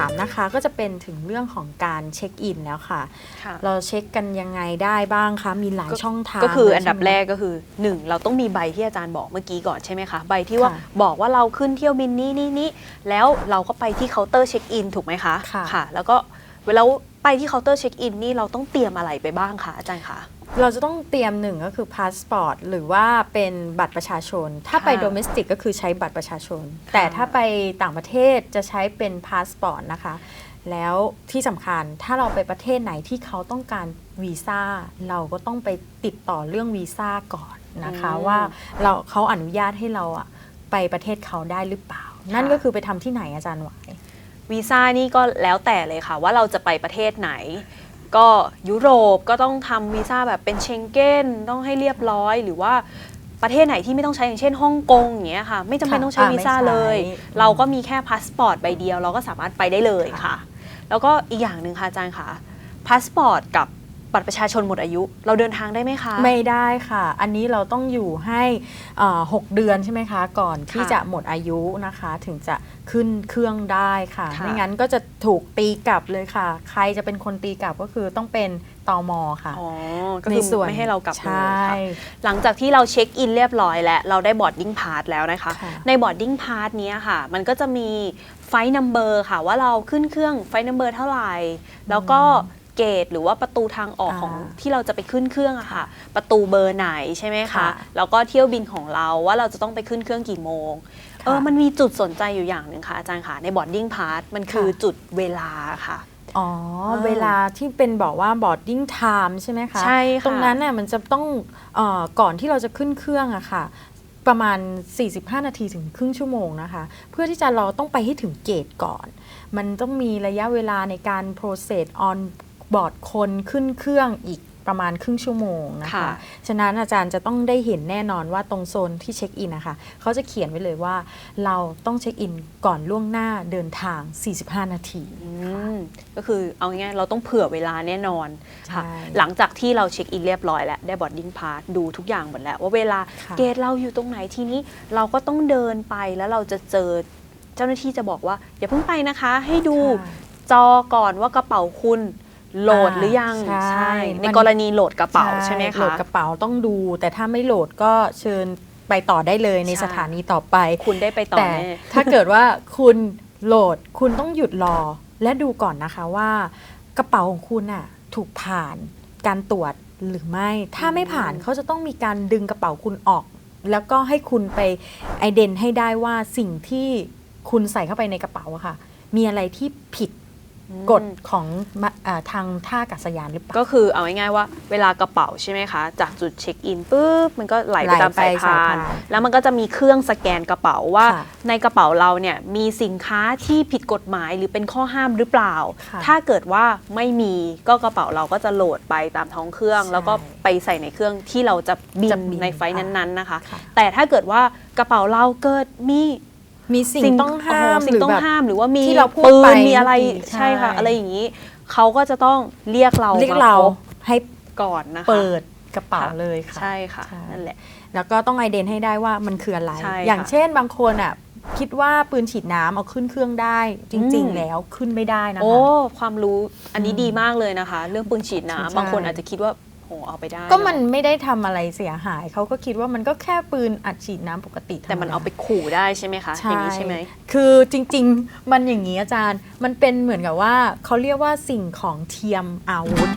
3 นะคะก็จะเป็นถึงเรื่องของการเช็คอินแล้วค่ะ ค่ะเราเช็คกันยังไงได้บ้างคะมีหลายช่องทางก็คือเลยอันดับใช่ไหมแรกก็คือ 1 เราต้องมีใบที่อาจารย์บอกเมื่อกี้ก่อนใช่ไหมคะใบที่ว่าค่ะบอกว่าเราขึ้นเที่ยวบินนี้นี้นี้แล้วเราก็ไปที่เคาน์เตอร์เช็คอินถูกไหมคะค่ะ แล้วก็เวลาไปที่เคาน์เตอร์เช็คอินนี่เราต้องเตรียมอะไรไปบ้างคะอาจารย์คะ เราจะต้องเตรียมหนึ่งก็คือพาสปอร์ตหรือว่าเป็นบัตรประชาชน ถ้าไปค่ะโดเมสติกก็คือใช้บัตรประชาชน แต่ถ้าไปต่างประเทศจะใช้เป็นพาสปอร์ตนะคะ แล้วที่สำคัญถ้าเราไปประเทศไหนที่เขาต้องการวีซ่าเราก็ต้องไปติดต่อเรื่องวีซ่าก่อนนะคะอืมว่าเราเขาอนุญาตให้เราอะไปประเทศเขาได้หรือเปล่า นั่นก็คือไปทำที่ไหนอาจารย์หวาย วีซ่านี่ก็แล้วแต่เลยค่ะว่าเราจะไปประเทศไหน ก็ยุโรปก็ต้องทำวีซ่าแบบเป็นเชงเก้นต้องให้เรียบร้อยหรือว่าประเทศไหนที่ไม่ต้องใช้อย่างเช่นฮ่องกงอย่างเงี้ยค่ะไม่จำเป็นค่ะต้องใช้อ่าวีซ่าไม่ใช้ เลยอืมเราก็มีแค่พาสปอร์ตใบเดียว เราก็สามารถไปได้เลยค่ะค่ะแล้วก็อีกอย่างหนึ่งค่ะอาจารย์ค่ะพาสปอร์ตกับ บัตรประชาชนหมดอายุ เราเดินทางได้ไหมคะ ไม่ได้ค่ะ อันนี้เราต้องอยู่ให้เอ่อหกเดือนใช่ไหมคะ ก่อนที่ค่ะจะหมดอายุนะคะ ถึงจะขึ้นเครื่องได้ค่ะ ค่ะ ไม่งั้นก็จะถูกตีกลับเลยค่ะ ใครจะเป็นคนตีกลับก็คือต้องเป็นตอมค่ะอ๋อ ก็คือไม่ให้เรากลับเลยใช่ค่ะหลังจากที่เราเช็คอินเรียบร้อยแล้วเราได้บอร์ดดิ้งพาสแล้วนะคะ ค่ะ ในบอร์ดดิ้งพาสนี้ยค่ะ มันก็จะมีไฟนัมเบอร์ค่ะ ว่าเราขึ้นเครื่องไฟนัมเบอร์เท่าไหร่ แล้วก็ เกตหรือว่าประตูทางออกอ่าของที่เราจะไปขึ้นเครื่องอะค่ะ ประตูเบอร์ไหนใช่ไหมคะ ค่ะแล้วก็เที่ยวบินของเราว่าเราจะต้องไปขึ้นเครื่องกี่โมงค่ะเออมันมีจุดสนใจอยู่อย่างหนึ่งค่ะอาจารย์ค่ะในบอร์ดดิ้งพาสมันคือค่ะ จุดเวลาค่ะ อ๋อ อ่าเวลาที่เป็นบอกว่า boarding time ใช่ไหมคะใช่ค่ะ ตรงนั้นน่ะมันจะต้องเออก่อนที่เราจะขึ้นเครื่องอะค่ะ ประมาณ 45 นาทีถึงครึ่งชั่วโมงนะคะ เพื่อที่จะเราต้องไปให้ถึงเกตก่อน มันต้องมีระยะเวลาในการ process on board คนขึ้นเครื่องอีกประมาณครึ่งชั่วโมงนะคะค่ะฉะนั้นอาจารย์จะต้องได้เห็นแน่นอนว่าตรงโซนที่เช็คอินนะคะ เขาจะเขียนไว้เลยว่าเราต้องเช็คอินก่อนล่วงหน้าเดินทาง 45 นาทีอืมก็คือเอาง่ายๆเราต้องเผื่อเวลาแน่นอนค่ะใช่หลังจากที่เราเช็คอินเรียบร้อยแล้ว ได้บอร์ดดิ้งพาสดูทุกอย่างหมดแล้ว ว่าเวลาค่ะเกตเราอยู่ตรงไหนทีนี้ เราก็ต้องเดินไปแล้วเราจะเจอเจ้าหน้าที่จะบอกว่าอย่าเพิ่งไปนะคะ ให้ดูค่ะจอก่อนว่ากระเป๋าคุณ โหลดอ่าหรือยังใช่ในมันกรณีโหลดกระเป๋าใช่ไหมโหลคะดกระเป๋าต้องดู แต่ถ้าไม่โหลดก็เชิญไปต่อได้เลยในใช่สถานีต่อไป คุณได้ไปต่อแต่แน่ถ้าเกิดว่าคุณโหลดคุณต้องหยุดรอและดูก่อนนะคะว่ากระเป๋าของคุณน่ะถูกผ่านการตรวจหรือไม่ ถ้าไม่ผ่านเขาจะต้องมีการดึงกระเป๋าคุณออก แล้วก็ให้คุณไปไอเดนให้ได้ว่าสิ่งที่คุณใส่เข้าไปในกระเป๋าอะค่ะ มีอะไรที่ผิดกฎของมะอ่า ทางท่าอากาศยานหรือเปล่า ก็คือเอาง่ายๆว่าเวลากระเป๋าใช่ไหมคะ จากจุดเช็คอินปุ๊บมันก็ไหลไปตามไหลไปสายพาสายนพาน แล้วมันก็จะมีเครื่องสแกนกระเป๋าว่าค่ะในกระเป๋าเราเนี่ยมีสินค้าที่ผิดกฎหมายหรือเป็นข้อห้ามหรือเปล่าค่ะถ้าเกิดว่าไม่มีก็กระเป๋าเราก็จะโหลดไปตามท้องเครื่องใช่แล้วก็ไปใส่ในเครื่องที่เราจะบิจะนบินในไฟล์ค่ะนั้นๆนะคะค่ะแต่ถ้าเกิดว่ากระเป๋าเราเกิดมี มีสิ่งต้องห้ามโโสิ่งต้องหรืแบบห้ามหรือว่ามีที่เราพูดปืไปนมีอะไรเมื่อกี้ใช่ค่ะใช่อะไรอย่างนี้เขาก็จะต้องเรียกเราเรียกมาเราพบให้ก่อนนะคะเปิดกระเป๋าค่ะเลยค่ะ ใช่ค่ะใช่นั่นแหละ แล้วก็ต้องไอเดนให้ได้ว่ามันคืออะไรใช่ค่ะอย่างเช่นบางคนอะคิดว่าปืนฉีดน้ำเอาขึ้นเครื่องได้ จริงอืมๆแล้วขึ้นไม่ได้นะคะโอ้ความรู้อันนี้อืมดีมากเลยนะคะ เรื่องปืนฉีดใช่น้ำบางคนอาจจะคิดว่า โหเอาไปได้ก็มันเอะไม่ได้ทำอะไรเสียหาย เขาก็คิดว่ามันก็แค่ปืนอัดฉีดน้ำปกติธรรด แต่มันเอาไปขู่ได้ใช่ไหมคะอย่างนี้ใช่ไหม คือจริงๆ มันอย่างนี้อาจารย์ มันเป็นเหมือนกับว่าเขาเรียกว่าสิ่งของเทียมอาวุธ